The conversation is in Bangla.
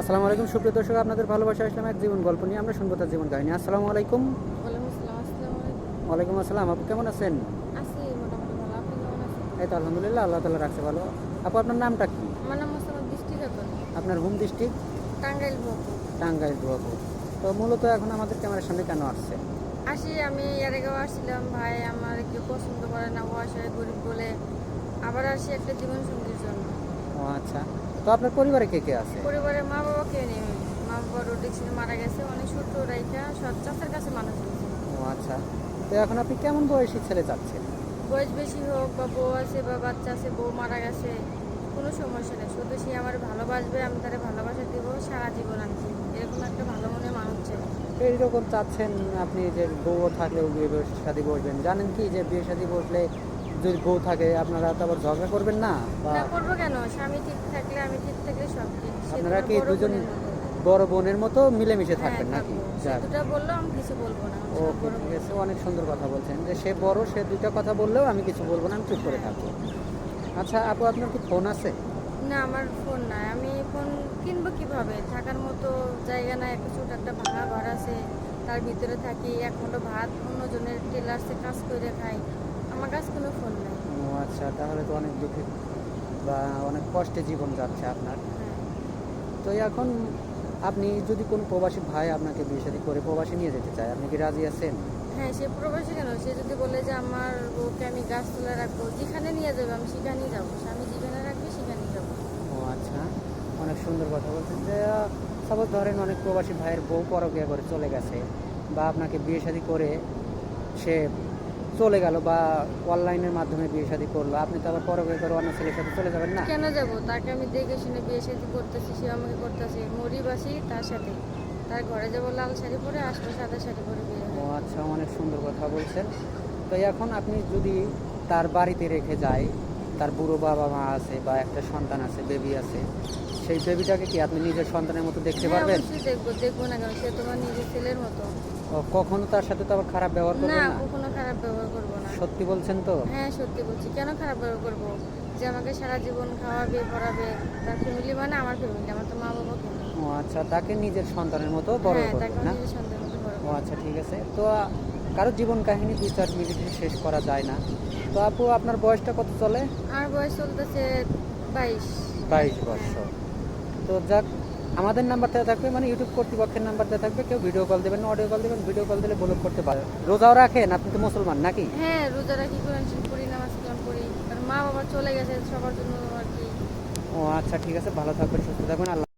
আসসালামু আলাইকুম সুপ্রিয় দর্শক আপনাদের ভালোবাসা ইসলাম এক জীবন গল্প নিয়ে। আমরা শুনব তার জীবন কাহিনী। আসসালামু আলাইকুম। ওয়ালাইকুম আসসালাম আপু কেমন আছেন? এই তো আলহামদুলিল্লাহ আল্লাহ তালা রাখছে ভালো। আপু আপনার নামটা কি? আপনার হোম ডিস্ট্রিক্ট? টাঙ্গাইল টাঙ্গাইল তো মূলত এখন আমাদের ক্যামেরার সামনে কেন আসছে আসি আমি এর আগেও আসছিলাম ভাই আমার কেউ পছন্দ করে না ও আসে গরিব বলে। আবার আসি একটা জীবন সঙ্গীর জন্য। ও আচ্ছা। তো আপনার পরিবারে কে কে আছে? পরিবারে মা রোড অ্যাক্সিডেন্ট মারা গেছে রাইখা সব চাষের কাছে মানুষ হয়েছে। ও আচ্ছা। তো এখন আপনি কেমন বয়সী ছেলে চাচ্ছেন? বয়স বেশি হোক বা বউ আছে বা বাচ্চা আছে বউ মারা গেছে কোনো সমস্যা নেই। শুধু সে আমার ভালোবাসবে আমি তারে ভালোবাসা দিব সারা জীবন আনছি। এরকম একটা ভালো মনে মানুষ চাই। এইরকম চাচ্ছেন আপনি যে বউ থাকলেও বিয়ে শাদি বসবেন। জানেন কি যে বিয়ে শাদি বসলে যদি বউ থাকে আপনারা তো আবার ঝগড়া করবেন না? বা না করব কেন? স্বামী ঠিক থাকলে আমি ঠিক থাকলে সব ঠিক। আপনারা কি দুজন। বড় বোনের মতো মিলেমিশে হ্যাঁ, থাকবেন নাকি। দুটা বলল আমি কিছু বলব না। ওকে ঠিক আছে অনেক সুন্দর কথা বলছেন। যে সে বড় সে দুইটা কথা বললেও আমি কিছু বলব না আমি চুপ করে থাকব। আচ্ছা আপু আপনার কি ফোন আছে? না আমার ফোন নাই। আমি ফোন কিনবো কীভাবে? থাকার মতো জায়গা নাই একটা ছোট একটা ভাড়া ঘর আছে। তার ভিতরে থাকি এক খন্ড ভাত অন্যজনের টেলার্সে কাজ করে খাই। আমার কাছে কোনো ফোন নাই। ও আচ্ছা তাহলে তো অনেক দুঃখে বা অনেক কষ্টে জীবন যাচ্ছে আপনার। হ্যাঁ। তো এখন আপনি যদি কোনো প্রবাসী ভাই আপনাকে বিয়ে শাদী করে প্রবাসী নিয়ে যেতে চায় আপনি কি রাজি আছেন? হ্যাঁ সে প্রবাসী কেন? সে যদি বলে যে আমার বউকে আমি গাছ তুলে রাখব যেখানে নিয়ে যাবে আমি সেখানেই যাব। স্বামী যেখানে রাখবে সেখানেই যাব। ও আচ্ছা অনেক সুন্দর কথা বলছেন। যে সাপোজ ধরেন অনেক প্রবাসী ভাইয়ের বউ পরকিয়া করে চলে গেছে বা আপনাকে বিয়ে শাদী করে সে চলে গেল বা অনলাইনের মাধ্যমে বিয়ে শাদী করল। আপনি তো আবার পরে করে অন্য ছেলের সাথে চলে যাবেন না? কেন যাব? তাকে আমি দেখে শুনে বিয়ে শাদী করতেছি সে আমাকে করতেছে। মরি বাসি তার সাথে। তার ঘরে যাব লাল শাড়ি পরে আসব সাদা শাড়ি পরে বিয়ে ও আচ্ছা অনেক সুন্দর কথা বলছেন। তো এখন আপনি যদি তার বাড়িতে রেখে যায় তার বুড়ো বাবা মা আছে বা একটা সন্তান আছে বেবি আছে সেই বেবিটাকে কি আপনি নিজের সন্তানের মতো দেখতে হ্যাঁ, পারবেন? দেখব দেখব না কেন? সে তোমার নিজের ছেলের মতো। ও, কখনো তার সাথে তো আবার খারাপ ব্যবহার করবে না করবেন না? কখনো খারাপ ব্যবহার করব না। সত্যি বলছেন তো? হ্যাঁ সত্যি বলছি। কেন খারাপ ব্যবহার করব? যে আমাকে সারা জীবন খাওয়াবে পড়াবে তার ফ্যামিলি মানে আমার ফ্যামিলি আমার তো মা বাবা ও আচ্ছা তাকে নিজের সন্তানের মতো বড় হ্যাঁ তাকে করবেন না? নিজের সন্তান মতো বড় ও আচ্ছা ঠিক আছে। তো কারও জীবন কাহিনী দুই চার মিনিটে শেষ করা যায় না। তো আপু আপনার বয়সটা কত চলে? আমার বয়স চলতেছে বাইশ। বাইশ বছর। তো যাক আমাদের নাম্বার দেওয়া থাকবে মানে ইউটিউব কর্তৃপক্ষের নাম্বার দেওয়া থাকবে কেউ ভিডিও কল দেবেন অডিও কল দেবেন ভিডিও কল দিলে ব্লক করতে পারে। রোজাও রাখেন আপনি তো মুসলমান নাকি? হ্যাঁ রোজা রাখি কোরআন শরীফ পড়ি নামাজ কালাম পড়ি আর মা বাবা চলে গেছে সবার জন্য আর কি। ও আচ্ছা ঠিক আছে ভালো থাকবেন সুস্থ থাকবেন আল্লাহ